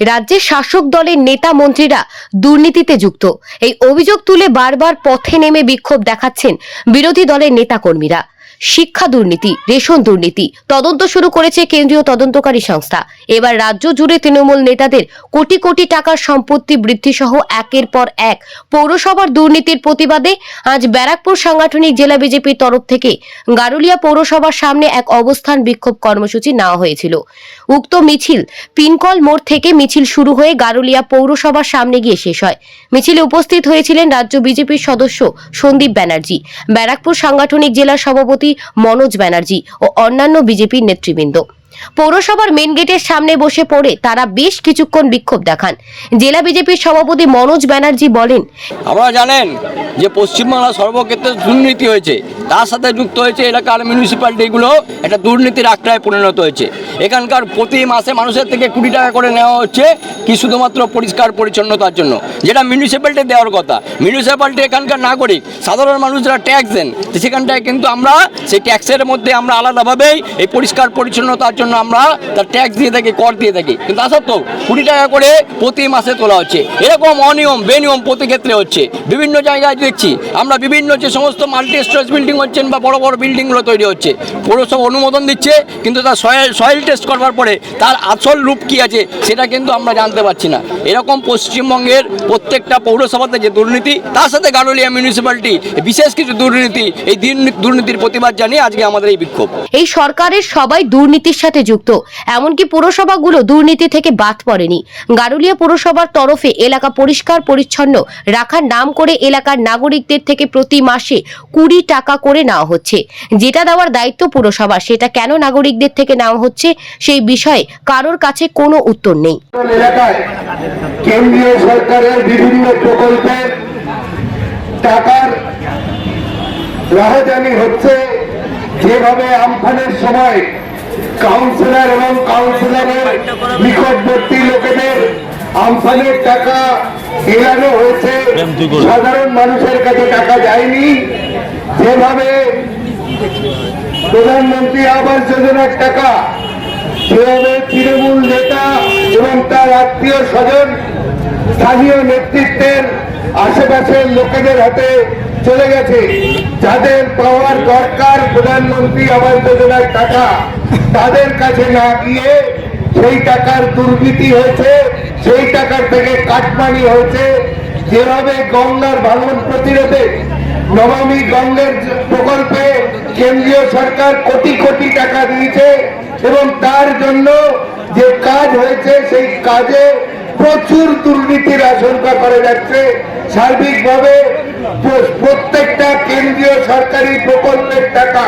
রাজ্যের শাসক দলের নেতা মন্ত্রীরা দুর্নীতিতে যুক্ত। এই অভিযোগ তুলে বারবার পথে নেমে বিক্ষোভ দেখাচ্ছেন বিরোধী দলের নেতাকর্মীরা। শিক্ষা দুর্নীতি, রেশন দুর্নীতি, তদন্ত শুরু করেছে কেন্দ্রীয় তদন্তকারী সংস্থা। এবার রাজ্য জুড়ে তৃণমূল নেতাদের কোটি কোটি টাকার সম্পত্তি বৃদ্ধি সহ একের পর এক পৌরসভার দুর্নীতির প্রতিবাদে আজ ব্যারাকপুর সাংগঠনিক জেলা বিজেপির তরফ থেকে গারুলিয়া পৌরসভার সামনে এক অবস্থান বিক্ষোভ কর্মসূচি নেওয়া হয়েছিল। উক্ত মিছিল পিনকল মোড় থেকে মিছিল শুরু হয়ে গারুলিয়া পৌরসভার সামনে গিয়ে শেষ হয়। মিছিলে উপস্থিত হয়েছিলেন রাজ্য বিজেপির সদস্য সন্দীপ ব্যানার্জি। ব্যারাকপুর সাংগঠনিক জেলার সভাপতি মনোজ ব্যানার্জি ও অন্যান্য বিজেপির নেতৃবৃন্দ। পৌরসভার মেন গেটের সামনে বসে পড়ে তারা বেশ কিছুক্ষণ বিক্ষোভ দেখান। জেলা বিজেপির সভাপতি মনোজ ব্যানার্জি বলেন আমরা জানেন যে পশ্চিমবাংলা সর্বক্ষেত্রে দুর্নীতি হয়েছে, তার সাথে যুক্ত হয়েছে এলাকার মিউনিসিপ্যালিটিগুলো একটা দুর্নীতির আখড়ায় পরিণত হয়েছে। এখানকার প্রতি মাসে মানুষের থেকে কুড়ি টাকা করে নেওয়া হচ্ছে কি শুধুমাত্র পরিষ্কার পরিচ্ছন্নতার জন্য, যেটা মিউনিসিপ্যালিটি দেওয়ার কথা। মিউনিসিপ্যালিটি এখানকার নাগরিক, সাধারণ মানুষ যারা ট্যাক্স দেন। সেখানটায় কিন্তু আমরা, সেই ট্যাক্সের মধ্যে আমরা আলাদাভাবেই এই পরিষ্কার পরিচ্ছন্নতার জন্য আমরা তার ট্যাক্স দিয়ে থাকি কর দিয়ে থাকি। কিন্তু তা সত্ত্বেও কুড়ি টাকা করে প্রতি মাসে তোলা হচ্ছে। এরকম অনিয়ম, বেনিয়ম প্রতি ক্ষেত্রে হচ্ছে। বিভিন্ন জায়গায় দেখছি, আমরা বিভিন্ন যে সমস্ত মাল্টি স্টোরেজ বিল্ডিং হচ্ছেন বা বড় বড় বিল্ডিংগুলো তৈরি হচ্ছে, পৌরসভা অনুমোদন দিচ্ছে, কিন্তু তার সয়েল সয়েল টেস্ট করবার পরে তার আসল রূপ কী আছে, সেটা কিন্তু আমরা জানতে পারছি না। এরকম পশ্চিমবঙ্গের প্রত্যেকটা পৌরসভাতে যে দুর্নীতি, তার সাথে গারুলিয়া মিউনিসিপ্যালিটি বিশেষ কিছু দুর্নীতি, এই দুর্নীতির প্রতিবাদ জানিয়ে আজকে আমাদের এই বিক্ষোভ। এই সরকারের সবাই দুর্নীতির সাথে যুক্ত। এমনকি পুরসভাগুলো দুর্নীতি থেকে বাদ পড়েনি। গারুলিয়া পুরসভার তরফে এলাকা পরিষ্কার পরিচ্ছন্ন রাখার নাম করে এলাকার নাগরিকদের থেকে প্রতি মাসে কুড়ি টাকা করে নেওয়া হচ্ছে। যেটা দেওয়ার দায়িত্ব পুরসভা, সেটা কেন নাগরিকদের থেকে নেওয়া হচ্ছে, সেই বিষয়ে কারোর কাছে কোনো উত্তর নেই। কেন্দ্রীয় সরকারের বিভিন্ন প্রকল্পের টাকার রাহাজানি হচ্ছে। যেভাবে আমফানের সময় কাউন্সিলর এবং কাউন্সিলরের নিকটবর্তী লোকেদের আমফানের টাকা এলানো হয়েছে। সাধারণ মানুষের কাছে টাকা যায়নি। যেভাবে প্রধানমন্ত্রী আবাস যোজনার টাকা যেভাবে তৃণমূল নেতা এবং তার আত্মীয় স্বজন স্থানীয় নেতৃত্বের আশেপাশের লোকেদের হাতে চলে গেছে। যাদের পাওয়ার দরকার প্রধানমন্ত্রী আবাস যোজনার টাকা, তাদের কাছে না গিয়ে সেই টাকার দুর্নীতি হয়েছে, সেই টাকার থেকে কাটমানি হয়েছে। যেভাবে গঙ্গার ভাঙন প্রতিরোধে নমামি গঙ্গের প্রকল্পে কেন্দ্রীয় সরকার কোটি কোটি টাকা দিয়েছে এবং তার জন্য যে কাজ হয়েছে, সেই কাজে প্রচুর দুর্নীতির আশঙ্কা করা যাচ্ছে। সার্বিকভাবে প্র- প্রত্যেকটা কেন্দ্রীয় সরকারি প্রকল্পের টাকা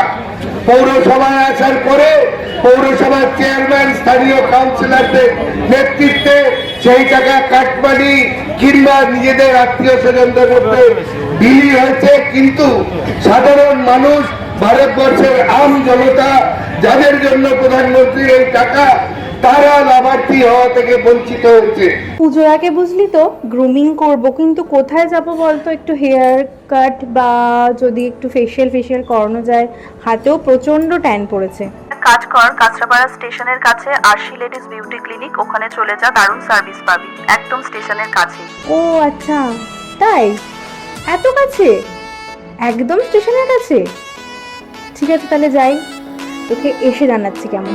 পৌরসভায় আসার পরে পৌরসভার চেয়ারম্যান, স্থানীয় কাউন্সিলরদের নেতৃত্বে সেই টাকা কাটমানি কিংবা নিজেদের আত্মীয় স্বজনদের মধ্যে বিলি হয়েছে। কিন্তু সাধারণ মানুষ, ভারতবর্ষের আম জনতা, যাদের জন্য প্রধানমন্ত্রীর এই টাকা তারা লাভার্থী হওয়া থেকে বঞ্চিত হয়েছে। পুজোর আগে বুঝলি তো গ্রুমিং করব কিন্তু কোথায় যাব বলতো? একটু হেয়ার কাট বা যদি একটু ফেশিয়াল ফেশিয়াল করানো যায় হাতেও প্রচণ্ড ট্যান পড়েছে। কাজ কর কাঁচরাপাড়া স্টেশনের কাছে আরশি লেডিস বিউটি ক্লিনিক ওখানে চলে যা দারুণ সার্ভিস পাবি একদম স্টেশনের কাছে। ও আচ্ছা তাই? এত কাছে? একদম স্টেশনের কাছে? ঠিক আছে তাহলে যাই তোকে এসে জানাচ্ছি কেমন